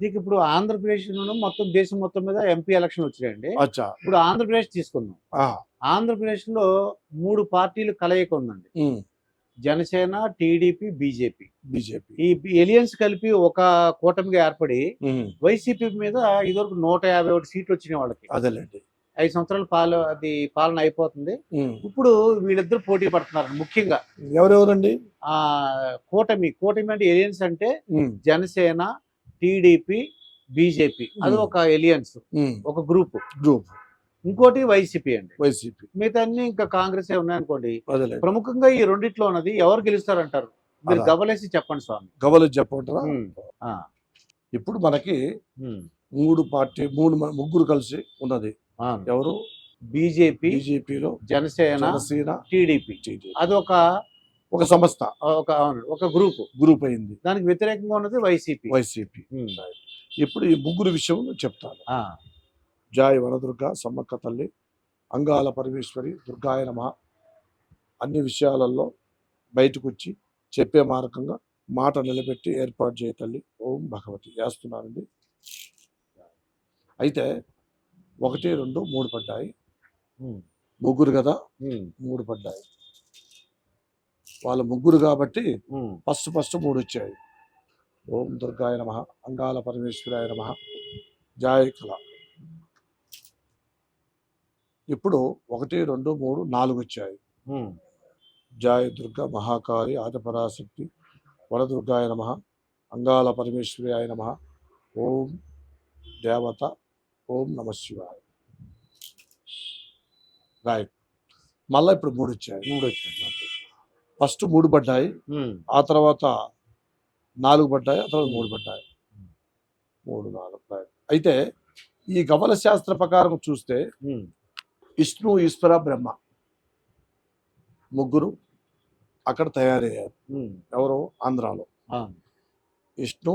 దీనికి ఇప్పుడు ఆంధ్రప్రదేశ్ మొత్తం దేశం మొత్తం మీద ఎంపీ ఎలక్షన్ వచ్చినాయండి. ఇప్పుడు ఆంధ్రప్రదేశ్ తీసుకుందాం. ఆ, ఆంధ్రప్రదేశ్లో మూడు పార్టీలు కలయిక ఉందండి. Janasena TDP BJP. బీజేపీ. ఈ ఎలియన్స్ కలిపి ఒక కూటమిగా ఏర్పడి వైసీపీ మీద ఇదివరకు నూట యాభై ఒకటి సీట్లు వచ్చినాయి వాళ్ళకి. అదేలేండి. ఐదు సంవత్సరాల పాల అది పాలన అయిపోతుంది. ఇప్పుడు వీళ్ళిద్దరు పోటీ పడుతున్నారు ముఖ్యంగా. ఎవరెవరండి? ఆ కూటమి. కూటమి అంటే ఎలియన్స్ అంటే జనసేన టీడీపీ బీజేపీ. అది. ఒక ఎలియన్స్ ఒక గ్రూప్ గ్రూప్ ఇంకోటి వైసీపీ అండి. వైసీపీ. మిగతా అన్ని ఇంకా కాంగ్రెస్ ఉన్నాయనుకోండి ప్రముఖంగా ఈ రెండిట్లో ఉన్నది ఎవరు గెలుస్తారంటారు? మీరు. గబలేసి చెప్పండి స్వామి. ఉమ్, ఆ, ఇప్పుడు మనకి మూడు పార్టీ మూడు ముగ్గురు కలిసి ఉన్నది. ఎవరు? బీజేపీ బీజేపీలో జనసేన జనసేన టీడీపీ. అది ఒక ఒక సంస్థ ఒక ఒక గ్రూప్. గ్రూప్ అయింది. దానికి వ్యతిరేకంగా ఉన్నది వైసీపీ వైసీపీ ఉమ్, ఇప్పుడు ఈ ముగ్గురు విషయం చెప్తాను. జాయ్ వనదుర్గ సమ్మక్క తల్లి అంగాల పరమేశ్వరి దుర్గాయ నమ అన్ని విషయాలలో బయటకు వచ్చి చెప్పే మార్గంగా మాట నిలబెట్టి ఏర్పాటు చేయ తల్లి. ఓం భగవతి. వేస్తున్నానండి అయితే ఒకటి రెండు మూడు పడ్డాయి. ఉమ్, ముగ్గురు కదా? ఉమ్, మూడు పడ్డాయి. వాళ్ళ ముగ్గురు కాబట్టి ఫస్ట్ ఫస్ట్ మూడు వచ్చాయి. ఓం దుర్గాయ నమ అంగాల పరమేశ్వరాయ నమ జాయ కళ. ఇప్పుడు ఒకటి రెండు మూడు నాలుగు వచ్చాయి. జాయ దుర్గ మహాకాళి ఆదిపరాశక్తి వరదుర్గాయ నమ అంగాల పరమేశ్వరాయ నమ ఓం దేవత ఓం నమ శివాయ. రైట్ మళ్ళీ ఇప్పుడు మూడు వచ్చాయి. మూడు వచ్చింది ఫస్ట్ మూడు పడ్డాయి. ఆ తర్వాత నాలుగు పడ్డాయి ఆ తర్వాత మూడు పడ్డాయి. మూడు నాలుగు. అయితే ఈ గమల శాస్త్ర ప్రకారం చూస్తే విష్ణు ఈశ్వర బ్రహ్మ ముగ్గురు అక్కడ తయారయ్యారు. ఎవరు? ఆంధ్రాలో. విష్ణు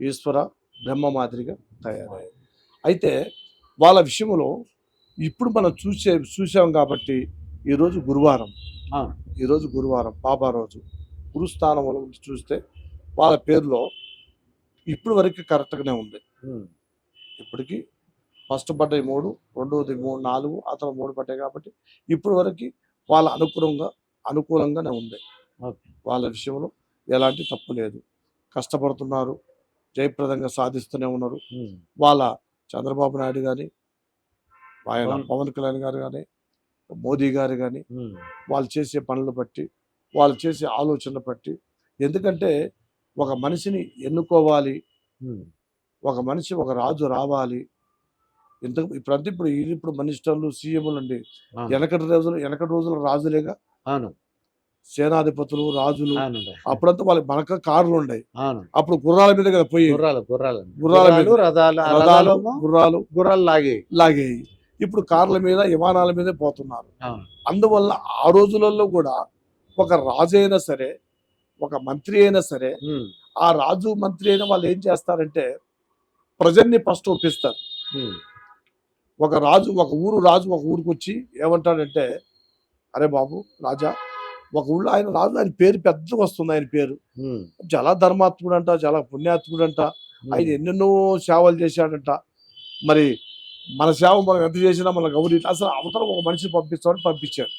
ఈశ్వర బ్రహ్మ మాదిరిగా తయారయ్యారు. అయితే వాళ్ళ విషయంలో ఇప్పుడు మనం చూసే చూసాం కాబట్టి ఈరోజు గురువారం. ఈరోజు గురువారం పాపా రోజు. గురుస్థానంలో చూస్తే వాళ్ళ పేరులో ఇప్పుడు వరకు కరెక్ట్గానే ఉంది. ఇప్పటికి ఫస్ట్ పడ్డాయి మూడు రెండోది మూడు నాలుగు ఆ తర్వాత మూడు పడ్డాయి కాబట్టి ఇప్పుడు వరకు వాళ్ళ అనుకూలంగా అనుకూలంగానే ఉంది. వాళ్ళ విషయంలో ఎలాంటి తప్పు లేదు. కష్టపడుతున్నారు జయప్రదంగా సాధిస్తూనే ఉన్నారు. వాళ్ళ చంద్రబాబు నాయుడు కానీ ఆయన పవన్ కళ్యాణ్ గారు కానీ మోదీ గారు కానీ వాళ్ళు చేసే పనులు బట్టి వాళ్ళు చేసే ఆలోచనలు బట్టి ఎందుకంటే ఒక మనిషిని ఎన్నుకోవాలి. ఒక మనిషి ఒక రాజు రావాలి. ఇంత ఇప్పుడంతా ఇప్పుడు ఇప్పుడు మినిస్టర్లు సీఎంలు అండి. వెనకటి రోజులు వెనకటి రోజులు రాజులేగా? అవును. సేనాధిపతులు రాజులు అప్పుడంతా వాళ్ళకి మనక కార్లు అవును. అప్పుడు గుర్రాల మీద కదా పోయి గుర్రాలు గుర్రాలు గుర్రాల. గుర్రాలు రథాలు గుర్రాలు. గుర్రాలు లాగే లాగేవి. ఇప్పుడు కార్ల మీద విమానాల మీదే పోతున్నారు. అందువల్ల ఆ రోజులలో కూడా ఒక రాజు అయినా సరే ఒక మంత్రి అయినా సరే ఆ రాజు మంత్రి అయిన వాళ్ళు ఏం చేస్తారంటే ప్రజల్ని ఫస్ట్ ఒప్పిస్తారు. ఒక రాజు ఒక ఊరు రాజు ఒక ఊరికి వచ్చి ఏమంటాడంటే అరే బాబు రాజా ఒక ఊళ్ళో ఆయన రాజు ఆయన పేరు పెద్దగా వస్తుంది ఆయన పేరు. చాలా ధర్మాత్ముడు అంట చాలా పుణ్యాత్ముడు అంట ఆయన ఎన్నెన్నో సేవలు చేశాడంట. మరి మన సేవ మనం ఎంత చేసినా మన గౌరీ అసలు అవతల ఒక మనిషిని పంపిస్తామని పంపించాడు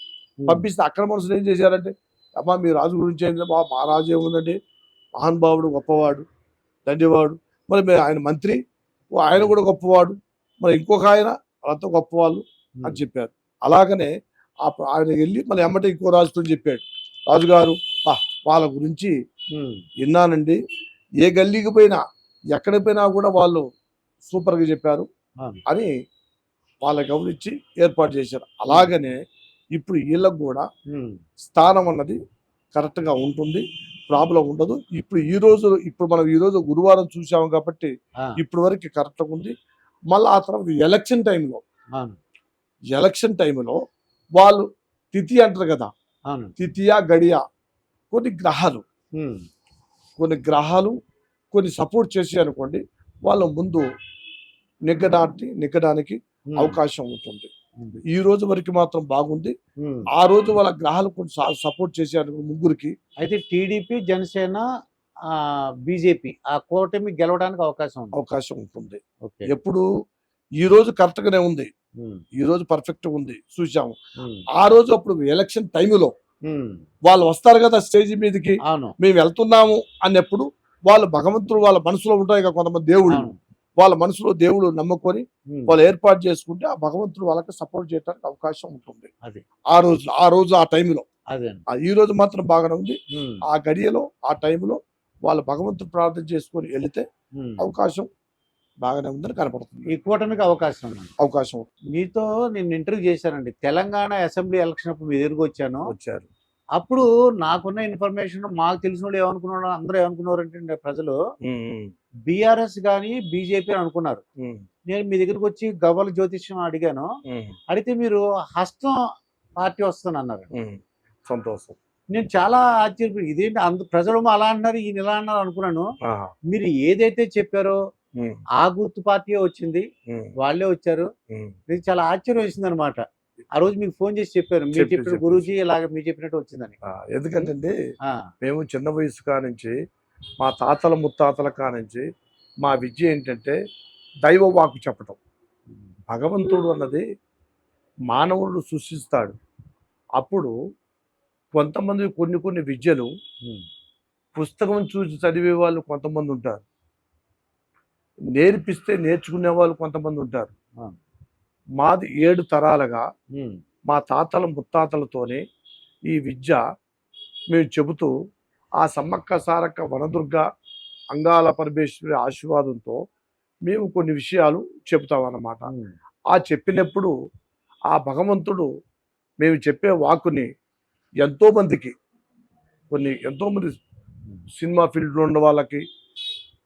పంపిస్తే అక్కడ మనుషులు ఏం చేశారంటే అమ్మా మీ రాజు గురించి ఏంటి మా రాజు ఏముందండి? మహానుభావుడు గొప్పవాడు దండివాడు. మరి మీరు ఆయన మంత్రి ఆయన కూడా గొప్పవాడు. మరి ఇంకొక ఆయన వాళ్ళంతా గొప్పవాళ్ళు అని చెప్పారు. అలాగనే ఆయన వెళ్ళి మళ్ళీ ఎమ్మటే ఇంకో రాజుతో చెప్పాడు. రాజుగారు "ఆ, వాళ్ళ గురించి విన్నానండి. ఏ గల్లీకి పోయినా ఎక్కడికి పోయినా కూడా వాళ్ళు సూపర్గా చెప్పారు. అని వాళ్ళ గమనించి ఏర్పాటు చేశారు. అలాగనే ఇప్పుడు వీళ్ళకు కూడా స్థానం అన్నది కరెక్ట్గా ఉంటుంది ప్రాబ్లం ఉండదు. ఇప్పుడు ఈ రోజు ఇప్పుడు మనం ఈ రోజు గురువారం చూసాము కాబట్టి ఆ, ఇప్పటి వరకు కరెక్ట్గా ఉంది. మళ్ళీ ఆ తర్వాత ఎలక్షన్ టైంలో ఎలక్షన్ టైంలో వాళ్ళు తిథి అంటారు కదా తిథియా గడియా కొన్ని గ్రహాలు కొన్ని గ్రహాలు కొన్ని సపోర్ట్ చేసి అనుకోండి వాళ్ళ ముందు నెగ్గడానికి నెగ్గడానికి అవకాశం ఉంటుంది. ఈ రోజు వరకు మాత్రం బాగుంది. ఆ రోజు వాళ్ళ గ్రహాలు కొన్ని సపోర్ట్ చేశారు ముగ్గురికి. అయితే టీడీపీ జనసేన బీజేపీ ఆ కూటమి గెలవడానికి అవకాశం అవకాశం ఉంటుంది. ఎప్పుడు ఈ రోజు కరెక్ట్ గానే ఉంది ఈ రోజు పర్ఫెక్ట్ ఉంది. చూసాము ఆ రోజు అప్పుడు ఎలక్షన్ టైంలో వాళ్ళు వస్తారు కదా స్టేజ్ మీదకి. మేము వెళ్తున్నాము అన్నప్పుడు వాళ్ళు భగవంతుడు వాళ్ళ మనసులో ఉంటాయి కదా కొంతమంది దేవుళ్ళు. వాళ్ళ మనసులో దేవుడు నమ్ముకొని వాళ్ళు ఏర్పాటు చేసుకుంటే ఆ భగవంతుడు వాళ్ళకి సపోర్ట్ చేయడానికి అవకాశం ఉంటుంది. అది. ఆ రోజు ఆ రోజు ఆ టైంలో. ఈ రోజు మాత్రం బాగానే ఉంది. ఆ గడియలో ఆ టైంలో వాళ్ళు భగవంతుడు ప్రార్థన చేసుకొని వెళితే. అవకాశం బాగానే ఉందని కనపడుతుంది. ఈ కూటమికి అవకాశం ఉంది. అవకాశం మీతో నేను ఇంటర్వ్యూ చేశానండి. తెలంగాణ అసెంబ్లీ ఎలక్షన్ అప్పుడు మీ దగ్గరకు వచ్చాను. వచ్చారు. అప్పుడు నాకున్న ఇన్ఫర్మేషన్ మాకు తెలిసిన వాళ్ళు ఏమనుకున్నారు అందరూ ఏమనుకున్నారు అంటే ప్రజలు బీఆర్ఎస్ కానీ బీజేపీ అని అనుకున్నారు. నేను మీ దగ్గరకు వచ్చి గవ్వల జ్యోతిష్యం అడిగాను. అడిగితే మీరు హస్తం పార్టీ వస్తుంది అన్నారు. సంతోషం. నేను చాలా ఆశ్చర్యపోయి ఇదేంటి అంత ప్రజలు అలా అంటున్నారు ఈయన ఇలా అన్నారు అనుకున్నాను. మీరు ఏదైతే చెప్పారో ఆ గుర్తు పార్టీ వచ్చింది. వాళ్ళే వచ్చారు. ఇది చాలా ఆశ్చర్యం వేసింది అనమాట ఆ రోజు మీకు ఫోన్ చేసి చెప్పారు. మీరు చెప్పి- చెప్పిన చెప్పి. గురూజీ ఇలాగ మీరు చెప్పినట్టు వచ్చిందని. ఎందుకంటే మేము చిన్న వయసు కానించి మా తాతల ముత్తాతల కానించి మా విద్య ఏంటంటే దైవ వాకు చెప్పటం. భగవంతుడు అన్నది మానవుడు సృష్టిస్తాడు. అప్పుడు కొంతమంది కొన్ని కొన్ని విద్యలు పుస్తకం చూసి చదివే వాళ్ళు కొంతమంది ఉంటారు. నేర్పిస్తే నేర్చుకునే వాళ్ళు కొంతమంది ఉంటారు. మాది ఏడు తరాలుగా మా తాతల ముత్తాతలతోనే ఈ విద్య మేము చెబుతూ ఆ సమ్మక్క సారక్క వనదుర్గ అంగాల పరమేశ్వరి ఆశీర్వాదంతో మేము కొన్ని విషయాలు చెబుతామన్నమాట. ఆ చెప్పినప్పుడు ఆ భగవంతుడు మేము చెప్పే వాక్కుని ఎంతోమందికి కొన్ని ఎంతోమంది సినిమా ఫీల్డ్లో ఉన్న వాళ్ళకి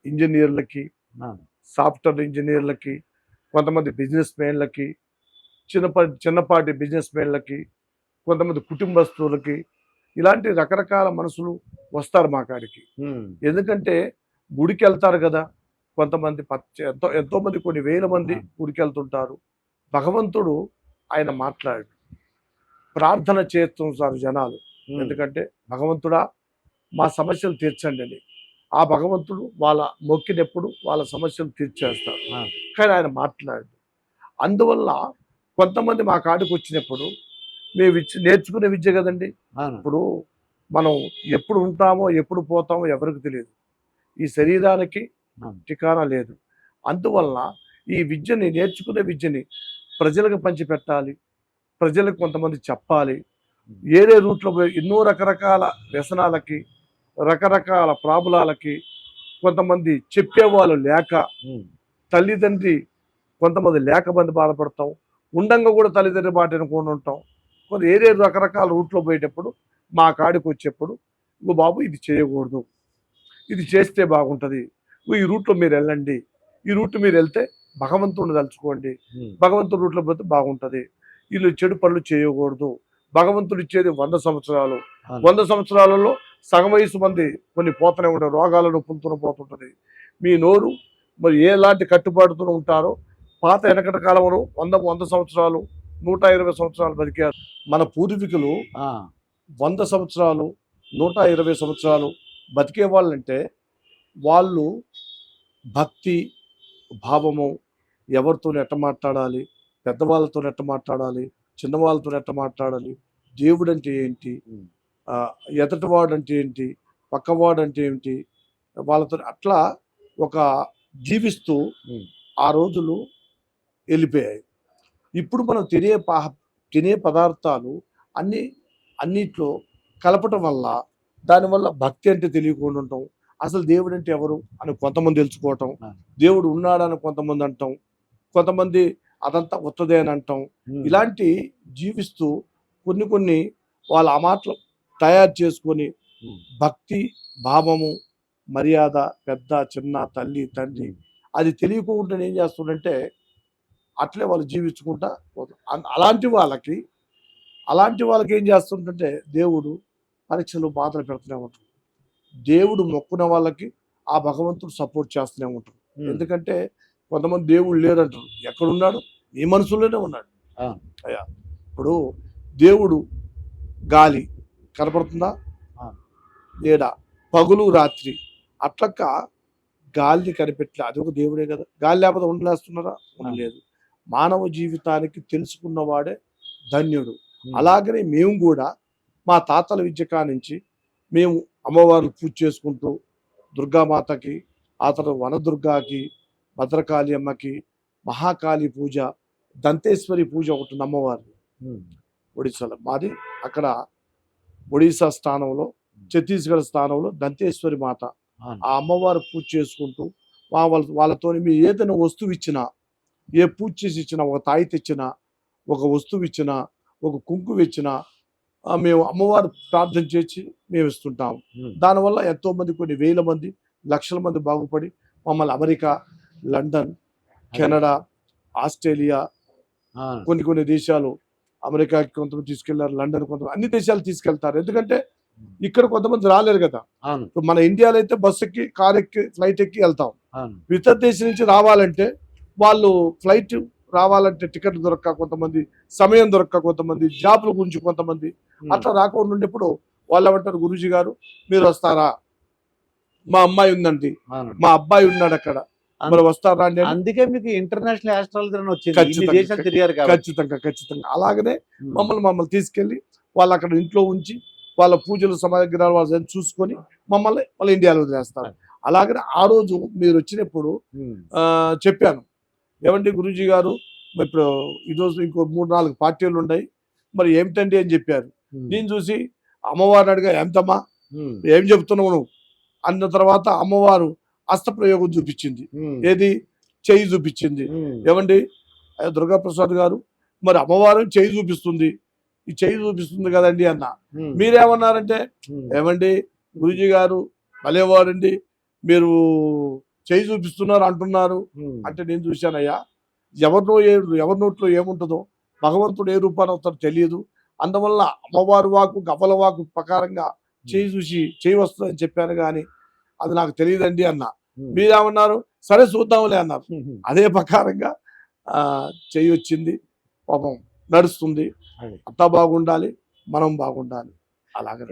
ఇంజనీర్లకి సాఫ్ట్వేర్ ఇంజనీర్లకి కొంతమంది బిజినెస్ మ్యాన్లకి చిన్నపాటి చిన్నపాటి బిజినెస్ మ్యాన్లకి కొంతమంది కుటుంబస్తులకి ఇలాంటి రకరకాల మనుషులు వస్తారు మా కాడికి. ఎందుకంటే గుడికి వెళ్తారు కదా కొంతమంది పచ్చ ఎంతో ఎంతో మంది కొన్ని వేల మంది గుడికి వెళ్తుంటారు భగవంతుడు ఆయన మాట్లాడు. ప్రార్థన చేస్తుంటారు జనాలు. ఎందుకంటే భగవంతుడా మా సమస్యలు తీర్చండి అని. ఆ భగవంతుడు వాళ్ళ మొక్కినప్పుడు వాళ్ళ సమస్యలు తీర్చేస్తారు. కానీ ఆయన మాట్లాడు. అందువల్ల కొంతమంది మా కాడికి వచ్చినప్పుడు మేము నేర్చుకునే విద్య కదండి. ఇప్పుడు మనం ఎప్పుడు ఉంటామో ఎప్పుడు పోతామో ఎవరికి తెలియదు. ఈ శరీరానికి. ఠికానా లేదు. అందువల్ల ఈ విద్యని నేర్చుకునే విద్యని ప్రజలకు పంచిపెట్టాలి. ప్రజలకు కొంతమంది చెప్పాలి. ఏరే రూట్లో పోయి ఎన్నో రకరకాల వ్యసనాలకి రకరకాల ప్రాబ్లాలకి కొంతమంది చెప్పేవాళ్ళు లేక తల్లిదండ్రి కొంతమంది లేక మంది బాధపడతాం. ఉండంగా కూడా తల్లిదండ్రి మాట ఉంటాం. కొంత ఏరే రకరకాల రూట్లో పోయేటప్పుడు మా కాడికి వచ్చేప్పుడు ఇంకో బాబు ఇది చేయకూడదు. ఇది చేస్తే బాగుంటుంది. ఈ రూట్లో మీరు వెళ్ళండి. ఈ రూట్ మీరు వెళ్తే భగవంతుడిని తలుచుకోండి. భగవంతుడి రూట్లో పోతే బాగుంటుంది. వీళ్ళు చెడు పనులు చేయకూడదు. భగవంతుడు ఇచ్చేది వంద సంవత్సరాలు. వంద సంవత్సరాలలో సగం వయసు మంది కొన్ని పోతూనే ఉంటాయి రోగాల నొప్పులతో పోతుంటుంది. మీ నోరు మరి ఎలాంటి కట్టుబాటుతో ఉంటారో పాత వెనకటి కాలంలో వంద వంద సంవత్సరాలు నూట ఇరవై సంవత్సరాలు బతికారు. మన పూర్వీకులు ఆ, వంద సంవత్సరాలు నూట ఇరవై సంవత్సరాలు బతికే వాళ్ళంటే వాళ్ళు భక్తి భావము ఎవరితో ఎట్ట మాట్లాడాలి? పెద్దవాళ్ళతో ఎట్ట మాట్లాడాలి? చిన్నవాళ్ళతో ఎట్ట మాట్లాడాలి? దేవుడు అంటే ఏంటి ఎదటివాడు అంటే ఏంటి? పక్కవాడు అంటే ఏంటి? వాళ్ళతో అట్లా ఒక జీవిస్తూ. ఆ రోజులు వెళ్ళిపోయాయి. ఇప్పుడు మనం తినే పా తినే పదార్థాలు అన్ని అన్నిట్లో కలపటం వల్ల దానివల్ల భక్తి అంటే తెలియకుండా ఉండటం అసలు దేవుడు అంటే ఎవరు అని కొంతమంది తెలుసుకోవటం. దేవుడు ఉన్నాడని కొంతమంది అంటాం. కొంతమంది అదంతా ఉత్తదే అని అంటాం. ఇలాంటి జీవిస్తూ కొన్ని కొన్ని వాళ్ళ ఆ మాటలు తయారు చేసుకొని భక్తి భావము మర్యాద పెద్ద చిన్న తల్లి తండ్రి అది తెలియకుండా ఏం చేస్తుందంటే అట్లే వాళ్ళు జీవించుకుంటా పోతారు. అలాంటి వాళ్ళకి అలాంటి వాళ్ళకి ఏం చేస్తుందంటే దేవుడు పరీక్షలు బాధలు పెడుతూనే ఉంటారు దేవుడు మొక్కున వాళ్ళకి ఆ భగవంతుడు సపోర్ట్ చేస్తూనే ఉంటారు ఉమ్, ఎందుకంటే కొంతమంది దేవుడు లేరంటారు ఎక్కడున్నాడు? నీ మనసులోనే ఉన్నాడు. అయ్యా ఇప్పుడు దేవుడు గాలి కనపడుతుందా. లేడా? పగులు రాత్రి అట్లక్క గాలిని కనిపెట్టలే. అది ఒక దేవుడే కదా. గాలి లేకపోతే ఉండలేస్తున్నారా? ఉండలేదు. మానవ జీవితానికి తెలుసుకున్నవాడే ధన్యుడు. అలాగనే మేము కూడా మా తాతల విద్య కానించి మేము అమ్మవారు పూజ చేసుకుంటూ దుర్గామాతకి ఆ తర్వాత వనదుర్గాకి భద్రకాళి అమ్మకి మహాకాళి పూజ దంతేశ్వరి పూజ ఒకటి ఉంది అమ్మవారి ఉమ్. ఒడిశాలో మాది అక్కడ ఒడిశా స్థానంలో ఛత్తీస్గఢ్ స్థానంలో దంతేశ్వరి మాత. ఆ అమ్మవారు పూజ చేసుకుంటూ వాళ్ళ వాళ్ళతో మీ ఏదైనా వస్తువు ఇచ్చినా ఏ పూజ చేసి ఇచ్చినా ఒక తాయి తెచ్చినా ఒక వస్తువు ఇచ్చినా ఒక కుంకుమ ఇచ్చినా మేము అమ్మవారు ప్రార్థన చేసి మేము ఇస్తుంటాం. దానివల్ల ఎంతో మంది కొన్ని వేల మంది లక్షల మంది బాగుపడి మమ్మల్ని అమెరికా లండన్ కెనడా ఆస్ట్రేలియా. కొన్ని కొన్ని దేశాలు అమెరికాకి కొంతమంది తీసుకెళ్ళారు లండన్ కొంతమంది అన్ని దేశాలు తీసుకెళ్తారు. ఎందుకంటే ఇక్కడ కొంతమంది రాలేరు కదా. మన ఇండియాలో అయితే బస్ ఎక్కి కార్ ఎక్కి ఫ్లైట్ ఎక్కి వెళ్తాం. ఇతర దేశం నుంచి రావాలంటే వాళ్ళు ఫ్లైట్ రావాలంటే టికెట్ దొరక్క కొంతమంది సమయం దొరక్క కొంతమంది జాబ్ల గురించి కొంతమంది. అట్లా రాకుండా ఉండేప్పుడు వాళ్ళు ఏమంటారు గురూజీ గారు మీరు వస్తారా? మా అమ్మాయి ఉందండి. మా అబ్బాయి ఉన్నాడు అక్కడ. మరి వస్తారా అండి? అందుకే మీకు ఇంటర్నేషనల్ ఆస్ట్రాలజీ వచ్చింది. ఖచ్చితంగా. తిరిగారు ఖచ్చితంగా ఖచ్చితంగా. అలాగనే. మమ్మల్ని మమ్మల్ని తీసుకెళ్ళి వాళ్ళు అక్కడ ఇంట్లో ఉంచి వాళ్ళ పూజలు సమాగ్రహాలు వాళ్ళు చూసుకొని మమ్మల్ని వాళ్ళు ఇండియాలో వదిలేస్తారు అలాగనే ఆ రోజు మీరు వచ్చినప్పుడు చెప్పాను. ఏమండి గురూజీ గారు మరి ఇప్పుడు ఈరోజు ఇంకో మూడు నాలుగు పార్టీలు ఉన్నాయి మరి ఏమిటండి అని చెప్పారు. నేను చూసి అమ్మవారిని అడిగా ఎంతమ్మా. ఏం చెప్తున్నావు నువ్వు అన్న తర్వాత అమ్మవారు హస్తప్రయోగం చూపించింది. ఏది చెయ్యి చూపించింది. ఏమండి అయ్యా దుర్గాప్రసాద్ గారు మరి అమ్మవారు చెయ్యి చూపిస్తుంది ఈ చెయ్యి చూపిస్తుంది కదండి అన్న. మీరేమన్నారంటే. ఏమండి గురూజీ గారు భలేవారండి మీరు చెయ్యి చూపిస్తున్నారు అంటున్నారు. అంటే నేను చూశానయ్యా. ఎవరినో ఏ ఎవరి నోట్లో ఏముంటుందో భగవంతుడు ఏ రూపాన్ని అవుతాడో తెలియదు. అందువల్ల అమ్మవారి వాకు గవ్వల వాకు ప్రకారంగా చేయి చూసి చేయి వస్తుందని చెప్పాను కానీ అది నాకు తెలియదండి అన్న. మీరేమన్నారు? సరే చూద్దాంలే అన్నారు. అదే ప్రకారంగా ఆ, చెయ్యి వచ్చింది. పాపం నడుస్తుంది. అంతా బాగుండాలి. మనం బాగుండాలి. అలాగనే